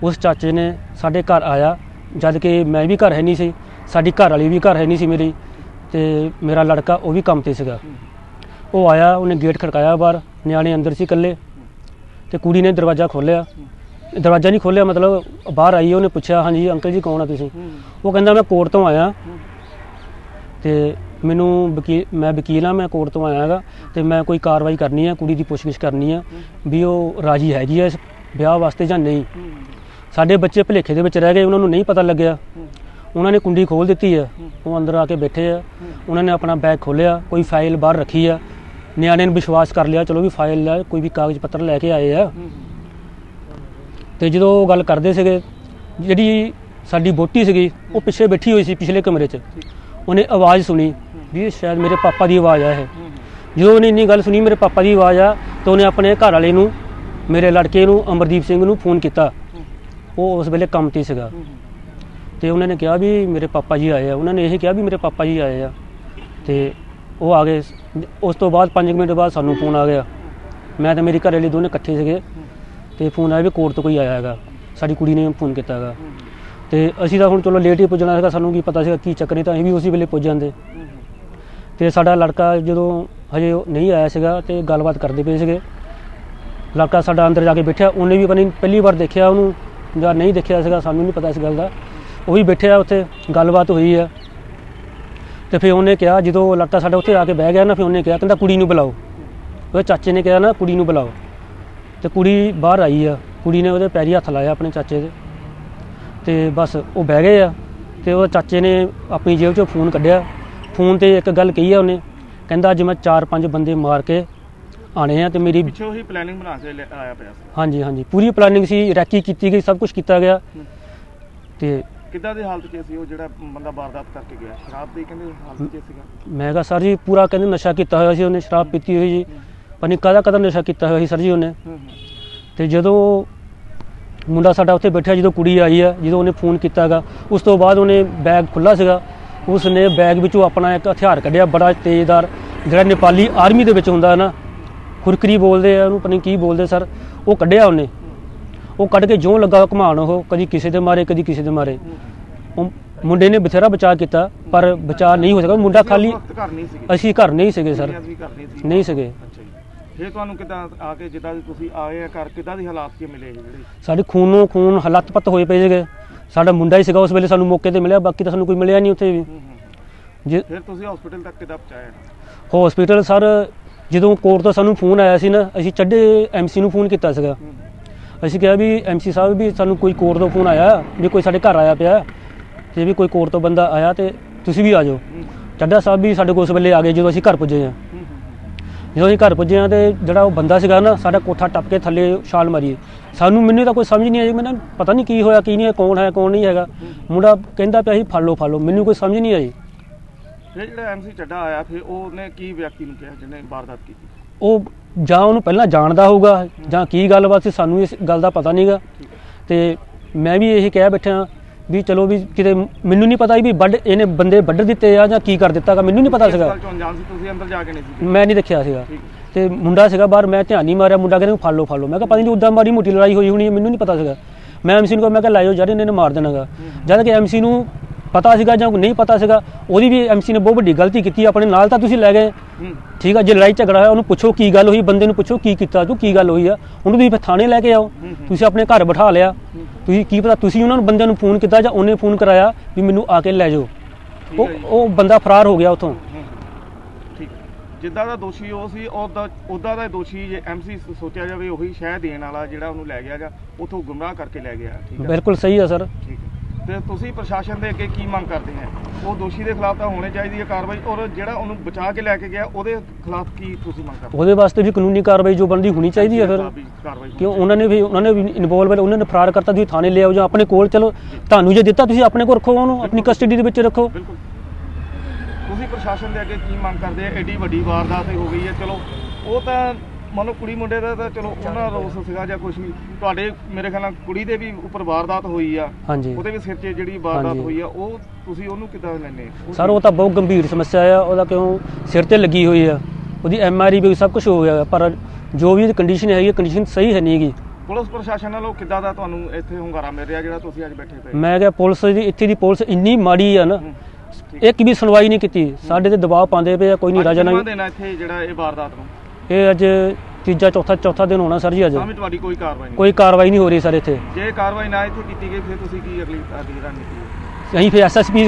Speaker 5: ਉਸ ਚਾਚੇ ਨੇ ਸਾਡੇ ਘਰ ਆਇਆ ਜਦ ਕਿ ਮੈਂ ਵੀ ਘਰ ਹੈ ਨਹੀਂ ਸੀ ਸਾਡੀ ਘਰ ਵਾਲੀ ਵੀ ਘਰ ਹੈ ਨਹੀਂ ਸੀ ਮੇਰੀ ਤੇ ਮੇਰਾ ਲੜਕਾ ਉਹ ਵੀ ਕੰਮ ਤੇ ਸੀਗਾ। ਉਹ ਆਇਆ, ਉਹਨੇ ਗੇਟ ਖੜਕਾਇਆ ਬਾਹਰ, ਨਿਆਣੇ ਅੰਦਰ ਸੀ ਇਕੱਲੇ। ਤੇ ਕੁੜੀ ਨੇ ਦਰਵਾਜ਼ਾ ਖੋਲ੍ਹਿਆ। ਦਰਵਾਜ਼ਾ ਨਹੀਂ ਖੋਲ੍ਹਿਆ, ਮਤਲਬ ਬਾਹਰ ਆਈ, ਉਹਨੇ ਪੁੱਛਿਆ, ਹਾਂਜੀ, ਅੰਕਲ ਜੀ, ਕੌਣ ਆ ਤੁਸੀਂ? ਉਹ ਕਹਿੰਦਾ, ਮੈਂ ਕੋਰਟ ਤੋਂ ਆਇਆ। ਤੇ ਮੈਨੂੰ ਵਕੀਲ, ਮੈਂ ਵਕੀਲ ਆ ਮੈਂ ਕੋਰਟ ਤੋਂ ਆਇਆ ਹੈਗਾ। ਤੇ ਮੈਂ ਕੋਈ ਕਾਰਵਾਈ ਕਰਨੀ ਆ ਕੁੜੀ ਦੀ ਪੁੱਛਗਿੱਛ ਕਰਨੀ ਆ ਵੀ ਉਹ ਰਾਜੀ ਹੈਗੀ ਹੈ ਇਸ ਵਿਆਹ ਵਾਸਤੇ ਜਾਂ ਨਹੀਂ? ਸਾਡੇ ਬੱਚੇ ਭੁਲੇਖੇ ਦੇ ਵਿੱਚ ਰਹਿ ਗਏ, ਉਹਨਾਂ ਨੂੰ ਨਹੀਂ ਪਤਾ ਲੱਗਿਆ। ਉਹਨਾਂ ਨੇ ਕੁੰਡੀ ਖੋਲ ਦਿੱਤੀ ਹੈ। ਉਹ ਅੰਦਰ ਆ ਕੇ ਬੈਠੇ ਆ। ਉਹਨਾਂ ਨੇ ਆਪਣਾ ਬੈਗ ਖੋਲਿਆ ਕੋਈ ਫਾਈਲ ਬਾਹਰ ਰੱਖੀ ਆ। ਨਿਆਣੇ ਨੇ ਵਿਸ਼ਵਾਸ ਕਰ ਲਿਆ, ਚਲੋ ਵੀ ਫਾਈਲ ਹੈ ਕੋਈ ਵੀ ਕਾਗਜ਼ ਪੱਤਰ ਲੈ ਕੇ ਆਏ ਆ। ਤੇ ਜਦੋਂ ਉਹ ਗੱਲ ਕਰਦੇ ਸੀਗੇ, ਜਿਹੜੀ ਸਾਡੀ ਬੋਟੀ ਸੀਗੀ, ਉਹ ਪਿੱਛੇ ਬੈਠੀ ਹੋਈ ਸੀ ਪਿਛਲੇ ਕਮਰੇ 'ਚ। ਉਹਨੇ ਆਵਾਜ਼ ਸੁਣੀ ਵੀ ਸ਼ਾਇਦ ਮੇਰੇ ਪਾਪਾ ਦੀ ਆਵਾਜ਼ ਆ ਇਹ। ਜਦੋਂ ਉਹਨੇ ਇੰਨੀ ਗੱਲ ਸੁਣੀ, ਮੇਰੇ ਪਾਪਾ ਦੀ ਆਵਾਜ਼ ਆ, ਤਾਂ ਉਹਨੇ ਆਪਣੇ ਘਰ ਵਾਲੇ ਨੂੰ, ਮੇਰੇ ਲੜਕੇ ਨੂੰ, ਅਮਰਦੀਪ ਸਿੰਘ ਨੂੰ ਫੋਨ ਕੀਤਾ। ਉਹ ਉਸ ਵੇਲੇ ਕੰਮ ਤੇ ਸੀਗਾ। ਤੇ ਉਹਨਾਂ ਨੇ ਕਿਹਾ ਵੀ ਮੇਰੇ ਪਾਪਾ ਜੀ ਆਏ ਆ। ਉਹਨਾਂ ਨੇ ਇਹ ਕਿਹਾ ਵੀ ਮੇਰੇ ਪਾਪਾ ਜੀ ਆਏ ਆ। ਤੇ ਉਹ ਆ ਗਏ। ਉਸ ਤੋਂ ਬਾਅਦ 5 ਮਿੰਟ ਬਾਅਦ ਸਾਨੂੰ ਫੋਨ ਆ ਗਿਆ। ਮੈਂ ਤੇ ਮੇਰੀ ਘਰ ਵਾਲੀ ਦੋਨੇ ਇਕੱਠੇ ਸੀਗੇ ਤੇ ਫੋਨ ਆਇਆ ਵੀ ਕੋਰਟ ਤੋਂ ਕੋਈ ਆਇਆ ਹੈਗਾ। ਸਾਡੀ ਕੁੜੀ ਨੇ ਫੋਨ ਕੀਤਾ ਹੈਗਾ। ਤੇ ਅਸੀਂ ਤਾਂ ਹੁਣ ਚਲੋ ਲੇਟ ਹੀ ਪੁੱਜਣਾ ਸੀਗਾ ਸਾਨੂੰ ਕੀ ਪਤਾ ਸੀਗਾ ਕੀ ਚੱਕਰ ਨਹੀਂ ਤਾਂ ਅਸੀਂ ਵੀ ਉਸੇ ਵੇਲੇ ਪੁੱਜ ਜਾਂਦੇ। ਤੇ ਸਾਡਾ ਲੜਕਾ ਜਦੋਂ ਹਜੇ ਉਹ ਨਹੀਂ ਆਇਆ ਸੀਗਾ ਤੇ ਗੱਲਬਾਤ ਕਰਦੇ ਪਏ ਸੀਗੇ। ਲੜਕਾ ਸਾਡਾ ਅੰਦਰ ਜਾ ਕੇ ਬੈਠਿਆ, ਉਹਨੇ ਵੀ ਪਤਾ ਨਹੀਂ ਪਹਿਲੀ ਵਾਰ ਦੇਖਿਆ ਉਹਨੂੰ ਜਾਂ ਨਹੀਂ ਦੇਖਿਆ ਸੀਗਾ, ਸਾਨੂੰ ਨਹੀਂ ਪਤਾ ਇਸ ਗੱਲ ਦਾ। ਉਹ ਵੀ ਬੈਠਿਆ ਉੱਥੇ, ਗੱਲਬਾਤ ਹੋਈ ਹੈ ਤੇ ਫਿਰ ਉਹਨੇ ਕਿਹਾ ਜਦੋਂ ਲੜਕਾ ਸਾਡਾ ਉੱਥੇ ਆ ਕੇ ਬਹਿ ਗਿਆ ਨਾ ਫਿਰ ਉਹਨੇ ਕਿਹਾ ਕਹਿੰਦਾ ਕੁੜੀ ਨੂੰ ਬੁਲਾਓ। ਉਹਦੇ ਚਾਚੇ ਨੇ ਕਿਹਾ ਨਾ ਕੁੜੀ ਨੂੰ ਬੁਲਾਓ। ਤੇ ਕੁੜੀ ਬਾਹਰ ਆਈ ਆ। ਕੁੜੀ ਨੇ ਉਹਦੇ ਪੈਰੀ ਹੱਥ ਲਾਇਆ ਆਪਣੇ ਚਾਚੇ ਦੇ। ਤੇ ਬਸ ਉਹ ਬਹਿ ਗਏ ਆ। ਤੇ ਉਹ ਚਾਚੇ ਨੇ ਆਪਣੀ ਜੇਬ ਚੋਂ ਫੋਨ ਕੱਢਿਆ। ਫੋਨ ਤੇ ਇੱਕ ਗੱਲ ਕਹੀ ਆ ਉਹਨੇ। ਕਹਿੰਦਾ ਅੱਜ ਮੈਂ 4-5 ਬੰਦੇ ਮਾਰ ਕੇ ਆਣੇ ਆ ਤੇ ਮੇਰੀ
Speaker 2: ਪਿੱਛੋਂ ਹੀ ਪਲੈਨਿੰਗ ਬਣਾ ਕੇ ਆਇਆ ਪਿਆ
Speaker 5: ਹਾਂਜੀ ਹਾਂਜੀ। ਪੂਰੀ ਪਲਾਨਿੰਗ ਸੀ ਰੈਕੀ ਕੀਤੀ ਗਈ ਸਭ ਕੁਝ ਕੀਤਾ ਗਿਆ। ਤੇ
Speaker 2: ਕਿੱਦਾਂ ਦੀ ਹਾਲਤ 'ਚ ਸੀ ਉਹ ਜਿਹੜਾ ਬੰਦਾ ਵਾਰਦਾਤ ਕਰਕੇ ਗਿਆ? ਸ਼ਰਾਬ ਦੀ ਕਹਿੰਦੇ ਹਾਲਤ 'ਚ ਸੀਗਾ?
Speaker 5: ਮੈਂ ਕਿਹਾ ਸਰ ਜੀ ਪੂਰਾ ਕਹਿੰਦੇ ਨਸ਼ਾ ਕੀਤਾ ਹੋਇਆ ਸੀ ਉਹਨੇ ਸ਼ਰਾਬ ਪੀਤੀ ਹੋਈ ਜੀ ਪਤਾ ਨਹੀਂ ਕਾਹਦਾ ਕਦਾ ਨਸ਼ਾ ਕੀਤਾ ਹੋਇਆ ਸੀ ਸਰ ਜੀ ਉਹਨੇ। ਤੇ ਜਦੋਂ ਮੁੰਡਾ ਸਾਡਾ ਉੱਥੇ ਬੈਠਿਆ ਜਦੋਂ ਕੁੜੀ ਆਈ ਆ ਜਦੋਂ ਉਹਨੇ ਫੋਨ ਕੀਤਾਗਾ ਉਸ ਤੋਂ ਬਾਅਦ ਉਹਨੇ ਬੈਗ ਖੁੱਲਾ ਸੀਗਾ। ਉਸ ਨੇ ਬੈਗ ਵਿੱਚੋਂ ਆਪਣਾ ਇੱਕ ਹਥਿਆਰ ਕੱਢਿਆ ਬੜਾ ਤੇਜ਼ਦਾਰ। ਜਿਹੜਾ ਨੇਪਾਲੀ ਆਰਮੀ ਦੇ ਵਿੱਚ ਹੁੰਦਾ ਹੈ ਨਾ ਖੁਰਕਰੀ ਬੋਲਦੇ ਆ ਉਹਨੂੰ ਪਤਾ ਨਹੀਂ ਕੀ ਬੋਲਦੇ ਸਰ। ਉਹ ਕੱਢਿਆ ਉਹਨੇ। ਉਹ ਕੱਢ ਕੇ ਜਿਉਂ ਲੱਗਾ ਘਮਾਣ ਉਹ ਕਦੀ ਕਿਸੇ ਦੇ ਮਾਰੇ ਕਦੀ ਕਿਸੇ ਦੇ ਮਾਰੇ। ਉਹ ਮੁੰਡੇ ਨੇ ਬਥੇਰਾ ਬਚਾਅ ਕੀਤਾ ਪਰ ਬਚਾਅ ਨਹੀਂ ਹੋ ਸਕਿਆ। ਮੁੰਡਾ ਖਾਲੀ
Speaker 2: ਉਸ ਵਕਤ ਘਰ ਨਹੀਂ ਸੀਗੇ?
Speaker 5: ਅਸੀਂ ਘਰ ਨਹੀਂ ਸੀਗੇ ਸਰ।
Speaker 2: ਵੀ ਘਰ ਨਹੀਂ ਸੀ।
Speaker 5: ਨਹੀਂ ਸੀਗੇ।
Speaker 2: ਅੱਛਾ ਜੀ। ਫਿਰ ਤੁਹਾਨੂੰ ਕਿੱਦਾਂ ਆ ਕੇ ਜਿੱਦਾਂ ਦੀ ਤੁਸੀਂ ਆਏ ਆ ਘਰ ਕਿੱਦਾਂ ਦੀ ਹਾਲਾਤ 'ਚ ਮਿਲੇ ਜਿਹੜੇ?
Speaker 5: ਸਾਡੇ ਖੂਨੋਂ ਖੂਨ ਹਲੱਤ ਪੱਤ ਹੋਏ ਪਏ ਸੀਗੇ। ਸਾਡਾ ਮੁੰਡਾ ਹੀ ਸੀਗਾ ਉਸ ਵੇਲੇ ਸਾਨੂੰ ਮੌਕੇ ਤੇ ਮਿਲਿਆ ਬਾਕੀ ਤਾਂ ਸਾਨੂੰ ਕੋਈ ਮਿਲਿਆ ਨਹੀਂ ਉੱਥੇ ਵੀ। ਜੇ
Speaker 2: ਫਿਰ ਤੁਸੀਂ ਹਸਪੀਟਲ ਤੱਕ ਕਿੱਦਾਂ ਪਹੁੰਚਾਇਆ?
Speaker 5: ਹਸਪੀਟਲ ਸਰ ਜਦੋਂ ਕੋਰਟ ਤੋਂ ਸਾਨੂੰ ਫੋਨ ਆਇਆ ਸੀ ਨਾ ਅਸੀਂ ਚੱਡੇ ਐਮਸੀ ਨੂੰ ਫੋਨ ਕੀਤਾ ਸੀਗਾ। ਅਸੀਂ ਕਿਹਾ ਵੀ ਐਮਸੀ ਸਾਹਿਬ ਵੀ ਸਾਨੂੰ ਕੋਈ ਕੋਰਟ ਤੋਂ ਫੋਨ ਆਇਆ ਵੀ ਕੋਈ ਸਾਡੇ ਘਰ ਆਇਆ ਪਿਆ ਤੇ ਵੀ ਕੋਈ ਕੋਰਟ ਤੋਂ ਬੰਦਾ ਆਇਆ ਤੇ ਤੁਸੀਂ ਵੀ ਆ ਜਾਓ। ਚੱਡਾ ਸਾਹਿਬ ਵੀ ਸਾਡੇ ਕੋਲ ਉਸ ਵੇਲੇ ਆ ਗਏ ਜਦੋਂ ਅਸੀਂ ਘਰ ਪੁੱਜੇ ਆ ਜਦੋਂ ਅਸੀਂ ਘਰ ਪੁੱਜੇ ਆ ਤੇ ਜਿਹੜਾ ਉਹ ਬੰਦਾ ਸੀਗਾ ਨਾ ਸਾਡਾ ਕੋਠਾ ਟੱਪ ਕੇ ਥੱਲੇ ਛਾਲ ਮਾਰੀ। ਸਾਨੂੰ ਮੈਨੂੰ ਤਾਂ ਕੋਈ ਸਮਝ ਨਹੀਂ ਆਈ ਮੈਨੂੰ ਪਤਾ ਨਹੀਂ ਕੀ ਹੋਇਆ ਕੀ ਨਹੀਂ ਕੌਣ ਹੈ ਕੌਣ ਨਹੀਂ ਹੈਗਾ। ਮੁੰਡਾ ਕਹਿੰਦਾ ਪਿਆ ਸੀ ਫੜ ਲਓ ਫੜ ਲਓ। ਮੈਨੂੰ ਕੋਈ ਸਮਝ ਨਹੀਂ ਆਈ।
Speaker 2: ਜਿਹੜਾ ਐਮਸੀ ਚੱਡਾ ਆਇਆ ਫਿਰ ਉਹਨੇ ਕੀ ਵਿਅਕਤੀ ਨੂੰ ਕਿਹਾ ਜਿਹਨੇ ਵਾਰਦਾਤ ਕੀਤੀ?
Speaker 5: ਉਹ ਜਾਂ ਉਹਨੂੰ ਪਹਿਲਾਂ ਜਾਣਦਾ ਹੋਊਗਾ ਜਾਂ ਕੀ ਗੱਲਬਾਤ ਸੀ ਸਾਨੂੰ ਇਸ ਗੱਲ ਦਾ ਪਤਾ ਨਹੀਂਗਾ। ਤੇ ਮੈਂ ਵੀ ਇਹੀ ਕਹਿ ਬੈਠਾ ਵੀ ਚਲੋ ਵੀ ਕਿਤੇ ਮੈਨੂੰ ਨਹੀਂ ਪਤਾ ਵੀ ਵੱਢ ਇਹਨੇ ਬੰਦੇ ਵੱਢ ਦਿੱਤੇ ਆ ਜਾਂ ਕੀ ਕਰ ਦਿੱਤਾਗਾ ਮੈਨੂੰ ਨਹੀਂ ਪਤਾ ਸੀਗਾ।
Speaker 2: ਗੱਲ ਤੋਂ ਅਣਜਾਣ ਸੀ? ਤੁਸੀਂ ਅੰਦਰ ਜਾ ਕੇ ਨਹੀਂ ਸੀ
Speaker 5: ਮੈਂ ਨਹੀਂ ਦੇਖਿਆ ਸੀਗਾ। ਤੇ ਮੁੰਡਾ ਸੀਗਾ ਬਾਹਰ ਮੈਂ ਧਿਆਨ ਨਹੀਂ ਮਾਰਿਆ ਮੁੰਡਾ ਕਹਿੰਦਾ ਫੜ ਲਓ ਫੜ ਲਓ। ਮੈਂ ਕਿਹਾ ਪਤਾ ਨਹੀਂ ਉਦਾਂ ਮਾੜੀ ਮੋਟੀ ਲੜਾਈ ਹੋਈ ਹੋਣੀ ਮੈਨੂੰ ਨਹੀਂ ਪਤਾ ਸੀਗਾ। ਮੈਂ ਐਮਸੀ ਨੂੰ ਕਿਹਾ ਮੈਂ ਕਿਹਾ ਲਾਇਓ ਯਾਰ ਇਹਨੇ ਮਾਰ ਦੇਣਾਗਾ ਜਦ ਕਿ ਐਮਸੀ ਨੂੰ ਪਤਾ ਸੀਗਾ ਜਾਂ ਨਹੀਂ ਪਤਾ ਸੀਗਾ ਉਹਦੀ ਵੀ ਐਮਸੀ ਨੇ ਬਹੁਤ ਵੱਡੀ ਗਲਤੀ ਕੀਤੀ ਆਪਣੇ ਨਾਲ ਤਾਂ ਤੁਸੀਂ ਲੈ ਗਏ।
Speaker 2: ਹੂੰ।
Speaker 5: ਠੀਕ ਆ ਜੇ ਲੜਾਈ ਝਗੜਾ ਹੋਇਆ ਉਹਨੂੰ ਪੁੱਛੋ ਕੀ ਗੱਲ ਹੋਈ ਬੰਦੇ ਨੂੰ ਪੁੱਛੋ ਕੀ ਕੀਤਾ ਤੂੰ ਕੀ ਗੱਲ ਹੋਈ ਆ ਉਹਨੂੰ ਤੁਸੀਂ ਥਾਣੇ ਲੈ ਕੇ ਆਓ। ਤੁਸੀਂ ਆਪਣੇ ਘਰ ਬਿਠਾ ਲਿਆ। ਤੁਸੀਂ ਕੀ ਪਤਾ ਤੁਸੀਂ ਉਹਨਾਂ ਨੂੰ ਬੰਦਿਆਂ ਨੂੰ ਫੋਨ ਕੀਤਾ ਜਾਂ ਉਹਨੇ ਫੋਨ ਕਰਾਇਆ ਵੀ ਮੈਨੂੰ ਆ ਕੇ ਲੈ ਜਾਓ। ਉਹ
Speaker 2: ਹੈ।
Speaker 5: ਉਹ ਬੰਦਾ ਫਰਾਰ ਹੋ ਗਿਆ ਉਥੋਂ।
Speaker 2: ਹੂੰ। ਜਿੱਦਾਂ ਦਾ ਦੋਸ਼ੀ ਉਹ ਸੀ ਉਹਦਾ ਉਹਦਾ ਦਾ ਦੋਸ਼ੀ ਜੇ ਐਮਸੀ ਸੋਚਿਆ ਜਾਵੇ ਉਹੀ ਸ਼ਹਿ ਦੇਣ ਵਾਲਾ ਜਿਹੜਾ ਉਹਨੂੰ ਲੈ ਗਿਆ ਜਾਂ ਉਥੋਂ ਗੁੰਮਰਾਹ ਕਰਕੇ ਲੈ ਗਿਆ। ਠੀਕ ਹੈ
Speaker 5: ਬਿਲਕੁਲ ਸਹੀ ਆ ਸਰ।
Speaker 2: ਠੀਕ। ਹੈ ਤੇ ਤੁਸੀਂ ਪ੍ਰਸ਼ਾਸਨ ਦੇ ਅੱਗੇ ਕੀ ਮੰਗ ਕਰਦੇ ਆ ਉਹ ਦੋਸ਼ੀ ਦੇ ਖਿਲਾਫ ਤਾਂ ਹੋਣੀ ਚਾਹੀਦੀ ਹੈ ਕਾਰਵਾਈ ਔਰ ਜਿਹੜਾ ਉਹਨੂੰ ਬਚਾ ਕੇ ਲੈ ਕੇ ਗਿਆ ਉਹਦੇ ਖਿਲਾਫ ਕੀ ਤੁਸੀਂ ਮੰਗ ਕਰਦੇ
Speaker 5: ਉਹਦੇ ਵਾਸਤੇ ਵੀ ਕਾਨੂੰਨੀ ਕਾਰਵਾਈ ਜੋ ਬਣਦੀ ਹੋਣੀ ਚਾਹੀਦੀ ਹੈ ਫਿਰ। ਕਿਉਂ ਉਹਨਾਂ ਨੇ ਵੀ ਉਹਨਾਂ ਨੇ ਵੀ ਇਨਵੋਲਵ ਉਹਨਾਂ ਨੇ ਫਰਾਰ ਕਰਤਾ ਤੁਸੀਂ ਥਾਣੇ ਲਿਆਓ ਜਾਂ ਆਪਣੇ ਕੋਲ ਚਲੋ। ਤੁਹਾਨੂੰ ਜੇ ਦਿੱਤਾ ਤੁਸੀਂ ਆਪਣੇ ਕੋਲ ਰੱਖੋ ਉਹਨੂੰ ਆਪਣੀ ਕਸਟਡੀ ਦੇ ਵਿੱਚ ਰੱਖੋ।
Speaker 2: ਤੁਸੀਂ ਪ੍ਰਸ਼ਾਸਨ ਦੇ ਅੱਗੇ ਕੀ ਮੰਗ ਕਰਦੇ ਆ ਐਡੀ ਵੱਡੀ ਵਾਰਦਾਤ ਹੋ ਗਈ ਹੈ ਚਲੋ। ਉਹ ਤਾਂ ਮੰਨ ਲਓ ਕੁੜੀ ਮੁੰਡੇ ਦਾ ਤਾਂ ਚਲੋ ਉਹਨਾਂ ਦਾ ਰੋਸ ਸੀਗਾ ਜਾਂ ਕੁਝ ਵੀ। ਤੁਹਾਡੇ ਮੇਰੇ ਖਿਆਲ ਨਾਲ ਕੁੜੀ ਦੇ ਵੀ ਉੱਪਰ ਵਾਰਦਾਤ ਹੋਈ ਆ।
Speaker 5: ਹਾਂਜੀ।
Speaker 2: ਉਹਦੇ ਵੀ ਸਿਰ 'ਚ ਜਿਹੜੀ ਵਾਰਦਾਤ। ਹੋਈ ਆ ਉਹ ਤੁਸੀਂ ਉਹਨੂੰ ਕਿੱਦਾਂ ਲੈਣੇ
Speaker 5: ਸਰ ਉਹ ਤਾਂ ਬਹੁਤ ਗੰਭੀਰ ਸਮੱਸਿਆ ਆ ਉਹਦਾ ਕਿਉਂ ਸਿਰ ਤੇ ਲੱਗੀ ਹੋਈ ਆ। ਉਹਦੀ ਐਮ ਆਰ ਆਈ ਵੀ ਸਭ ਕੁਝ ਹੋ ਗਿਆ ਪਰ ਜੋ ਵੀ ਕੰਡੀਸ਼ਨ ਹੈਗੀ ਕੰਡੀਸ਼ਨ ਸਹੀ ਹੈ ਨਹੀਂਗੀ
Speaker 2: ਪੁਲਿਸ ਪ੍ਰਸ਼ਾਸਨ ਵੱਲੋਂ ਕਿੱਦਾਂ ਦਾ ਤੁਹਾਨੂੰ ਇੱਥੇ ਹੁੰਗਾਰਾ ਮਿਲ ਰਿਹਾ ਜਿਹੜਾ ਤੁਸੀਂ ਅੱਜ ਬੈਠੇ ਪਏ?
Speaker 5: ਮੈਂ ਕਿਹਾ ਪੁਲਿਸ ਦੀ ਇੱਥੇ ਦੀ ਪੁਲਿਸ ਇੰਨੀ ਮਾੜੀ ਆ ਨਾ। ਇੱਕ ਵੀ ਸੁਣਵਾਈ ਨਹੀਂ ਕੀਤੀ। ਸਾਡੇ ਤੇ ਦਬਾਅ ਪਾਉਂਦੇ ਪਏ ਆ ਕੋਈ ਨਹੀਂ ਰਾਜਾ ਨਹੀਂ
Speaker 2: ਦਿਨ ਆ ਇੱਥੇ ਜਿਹੜਾ ਇਹ ਵਾਰਦਾਤ ਨੂੰ?
Speaker 5: ਇਹ ਅੱਜ ਤੀਜਾ ਚੌਥਾ ਚੌਥਾ ਦਿਨ ਹੋਣਾ ਸਰ ਜੀ ਅੱਜ।
Speaker 2: ਤਾਂ ਵੀ ਤੁਹਾਡੀ ਕੋਈ ਕਾਰਵਾਈ ਨਹੀਂ।
Speaker 5: ਕੋਈ ਕਾਰਵਾਈ ਨਹੀਂ ਹੋ ਰਹੀ ਸਰ ਇੱਥੇ।
Speaker 2: ਜੇ ਕਾਰਵਾਈ ਨਾ ਇੱਥੇ ਕੀਤੀ ਗਈ ਫਿਰ ਤੁਸੀਂ ਕੀ ਅਗਲੀ ਅਗਲੀ ਰਣਨੀਤੀ? ਹੈ
Speaker 5: ਅਸੀਂ ਫਿਰ ਐਸਐਸਪੀ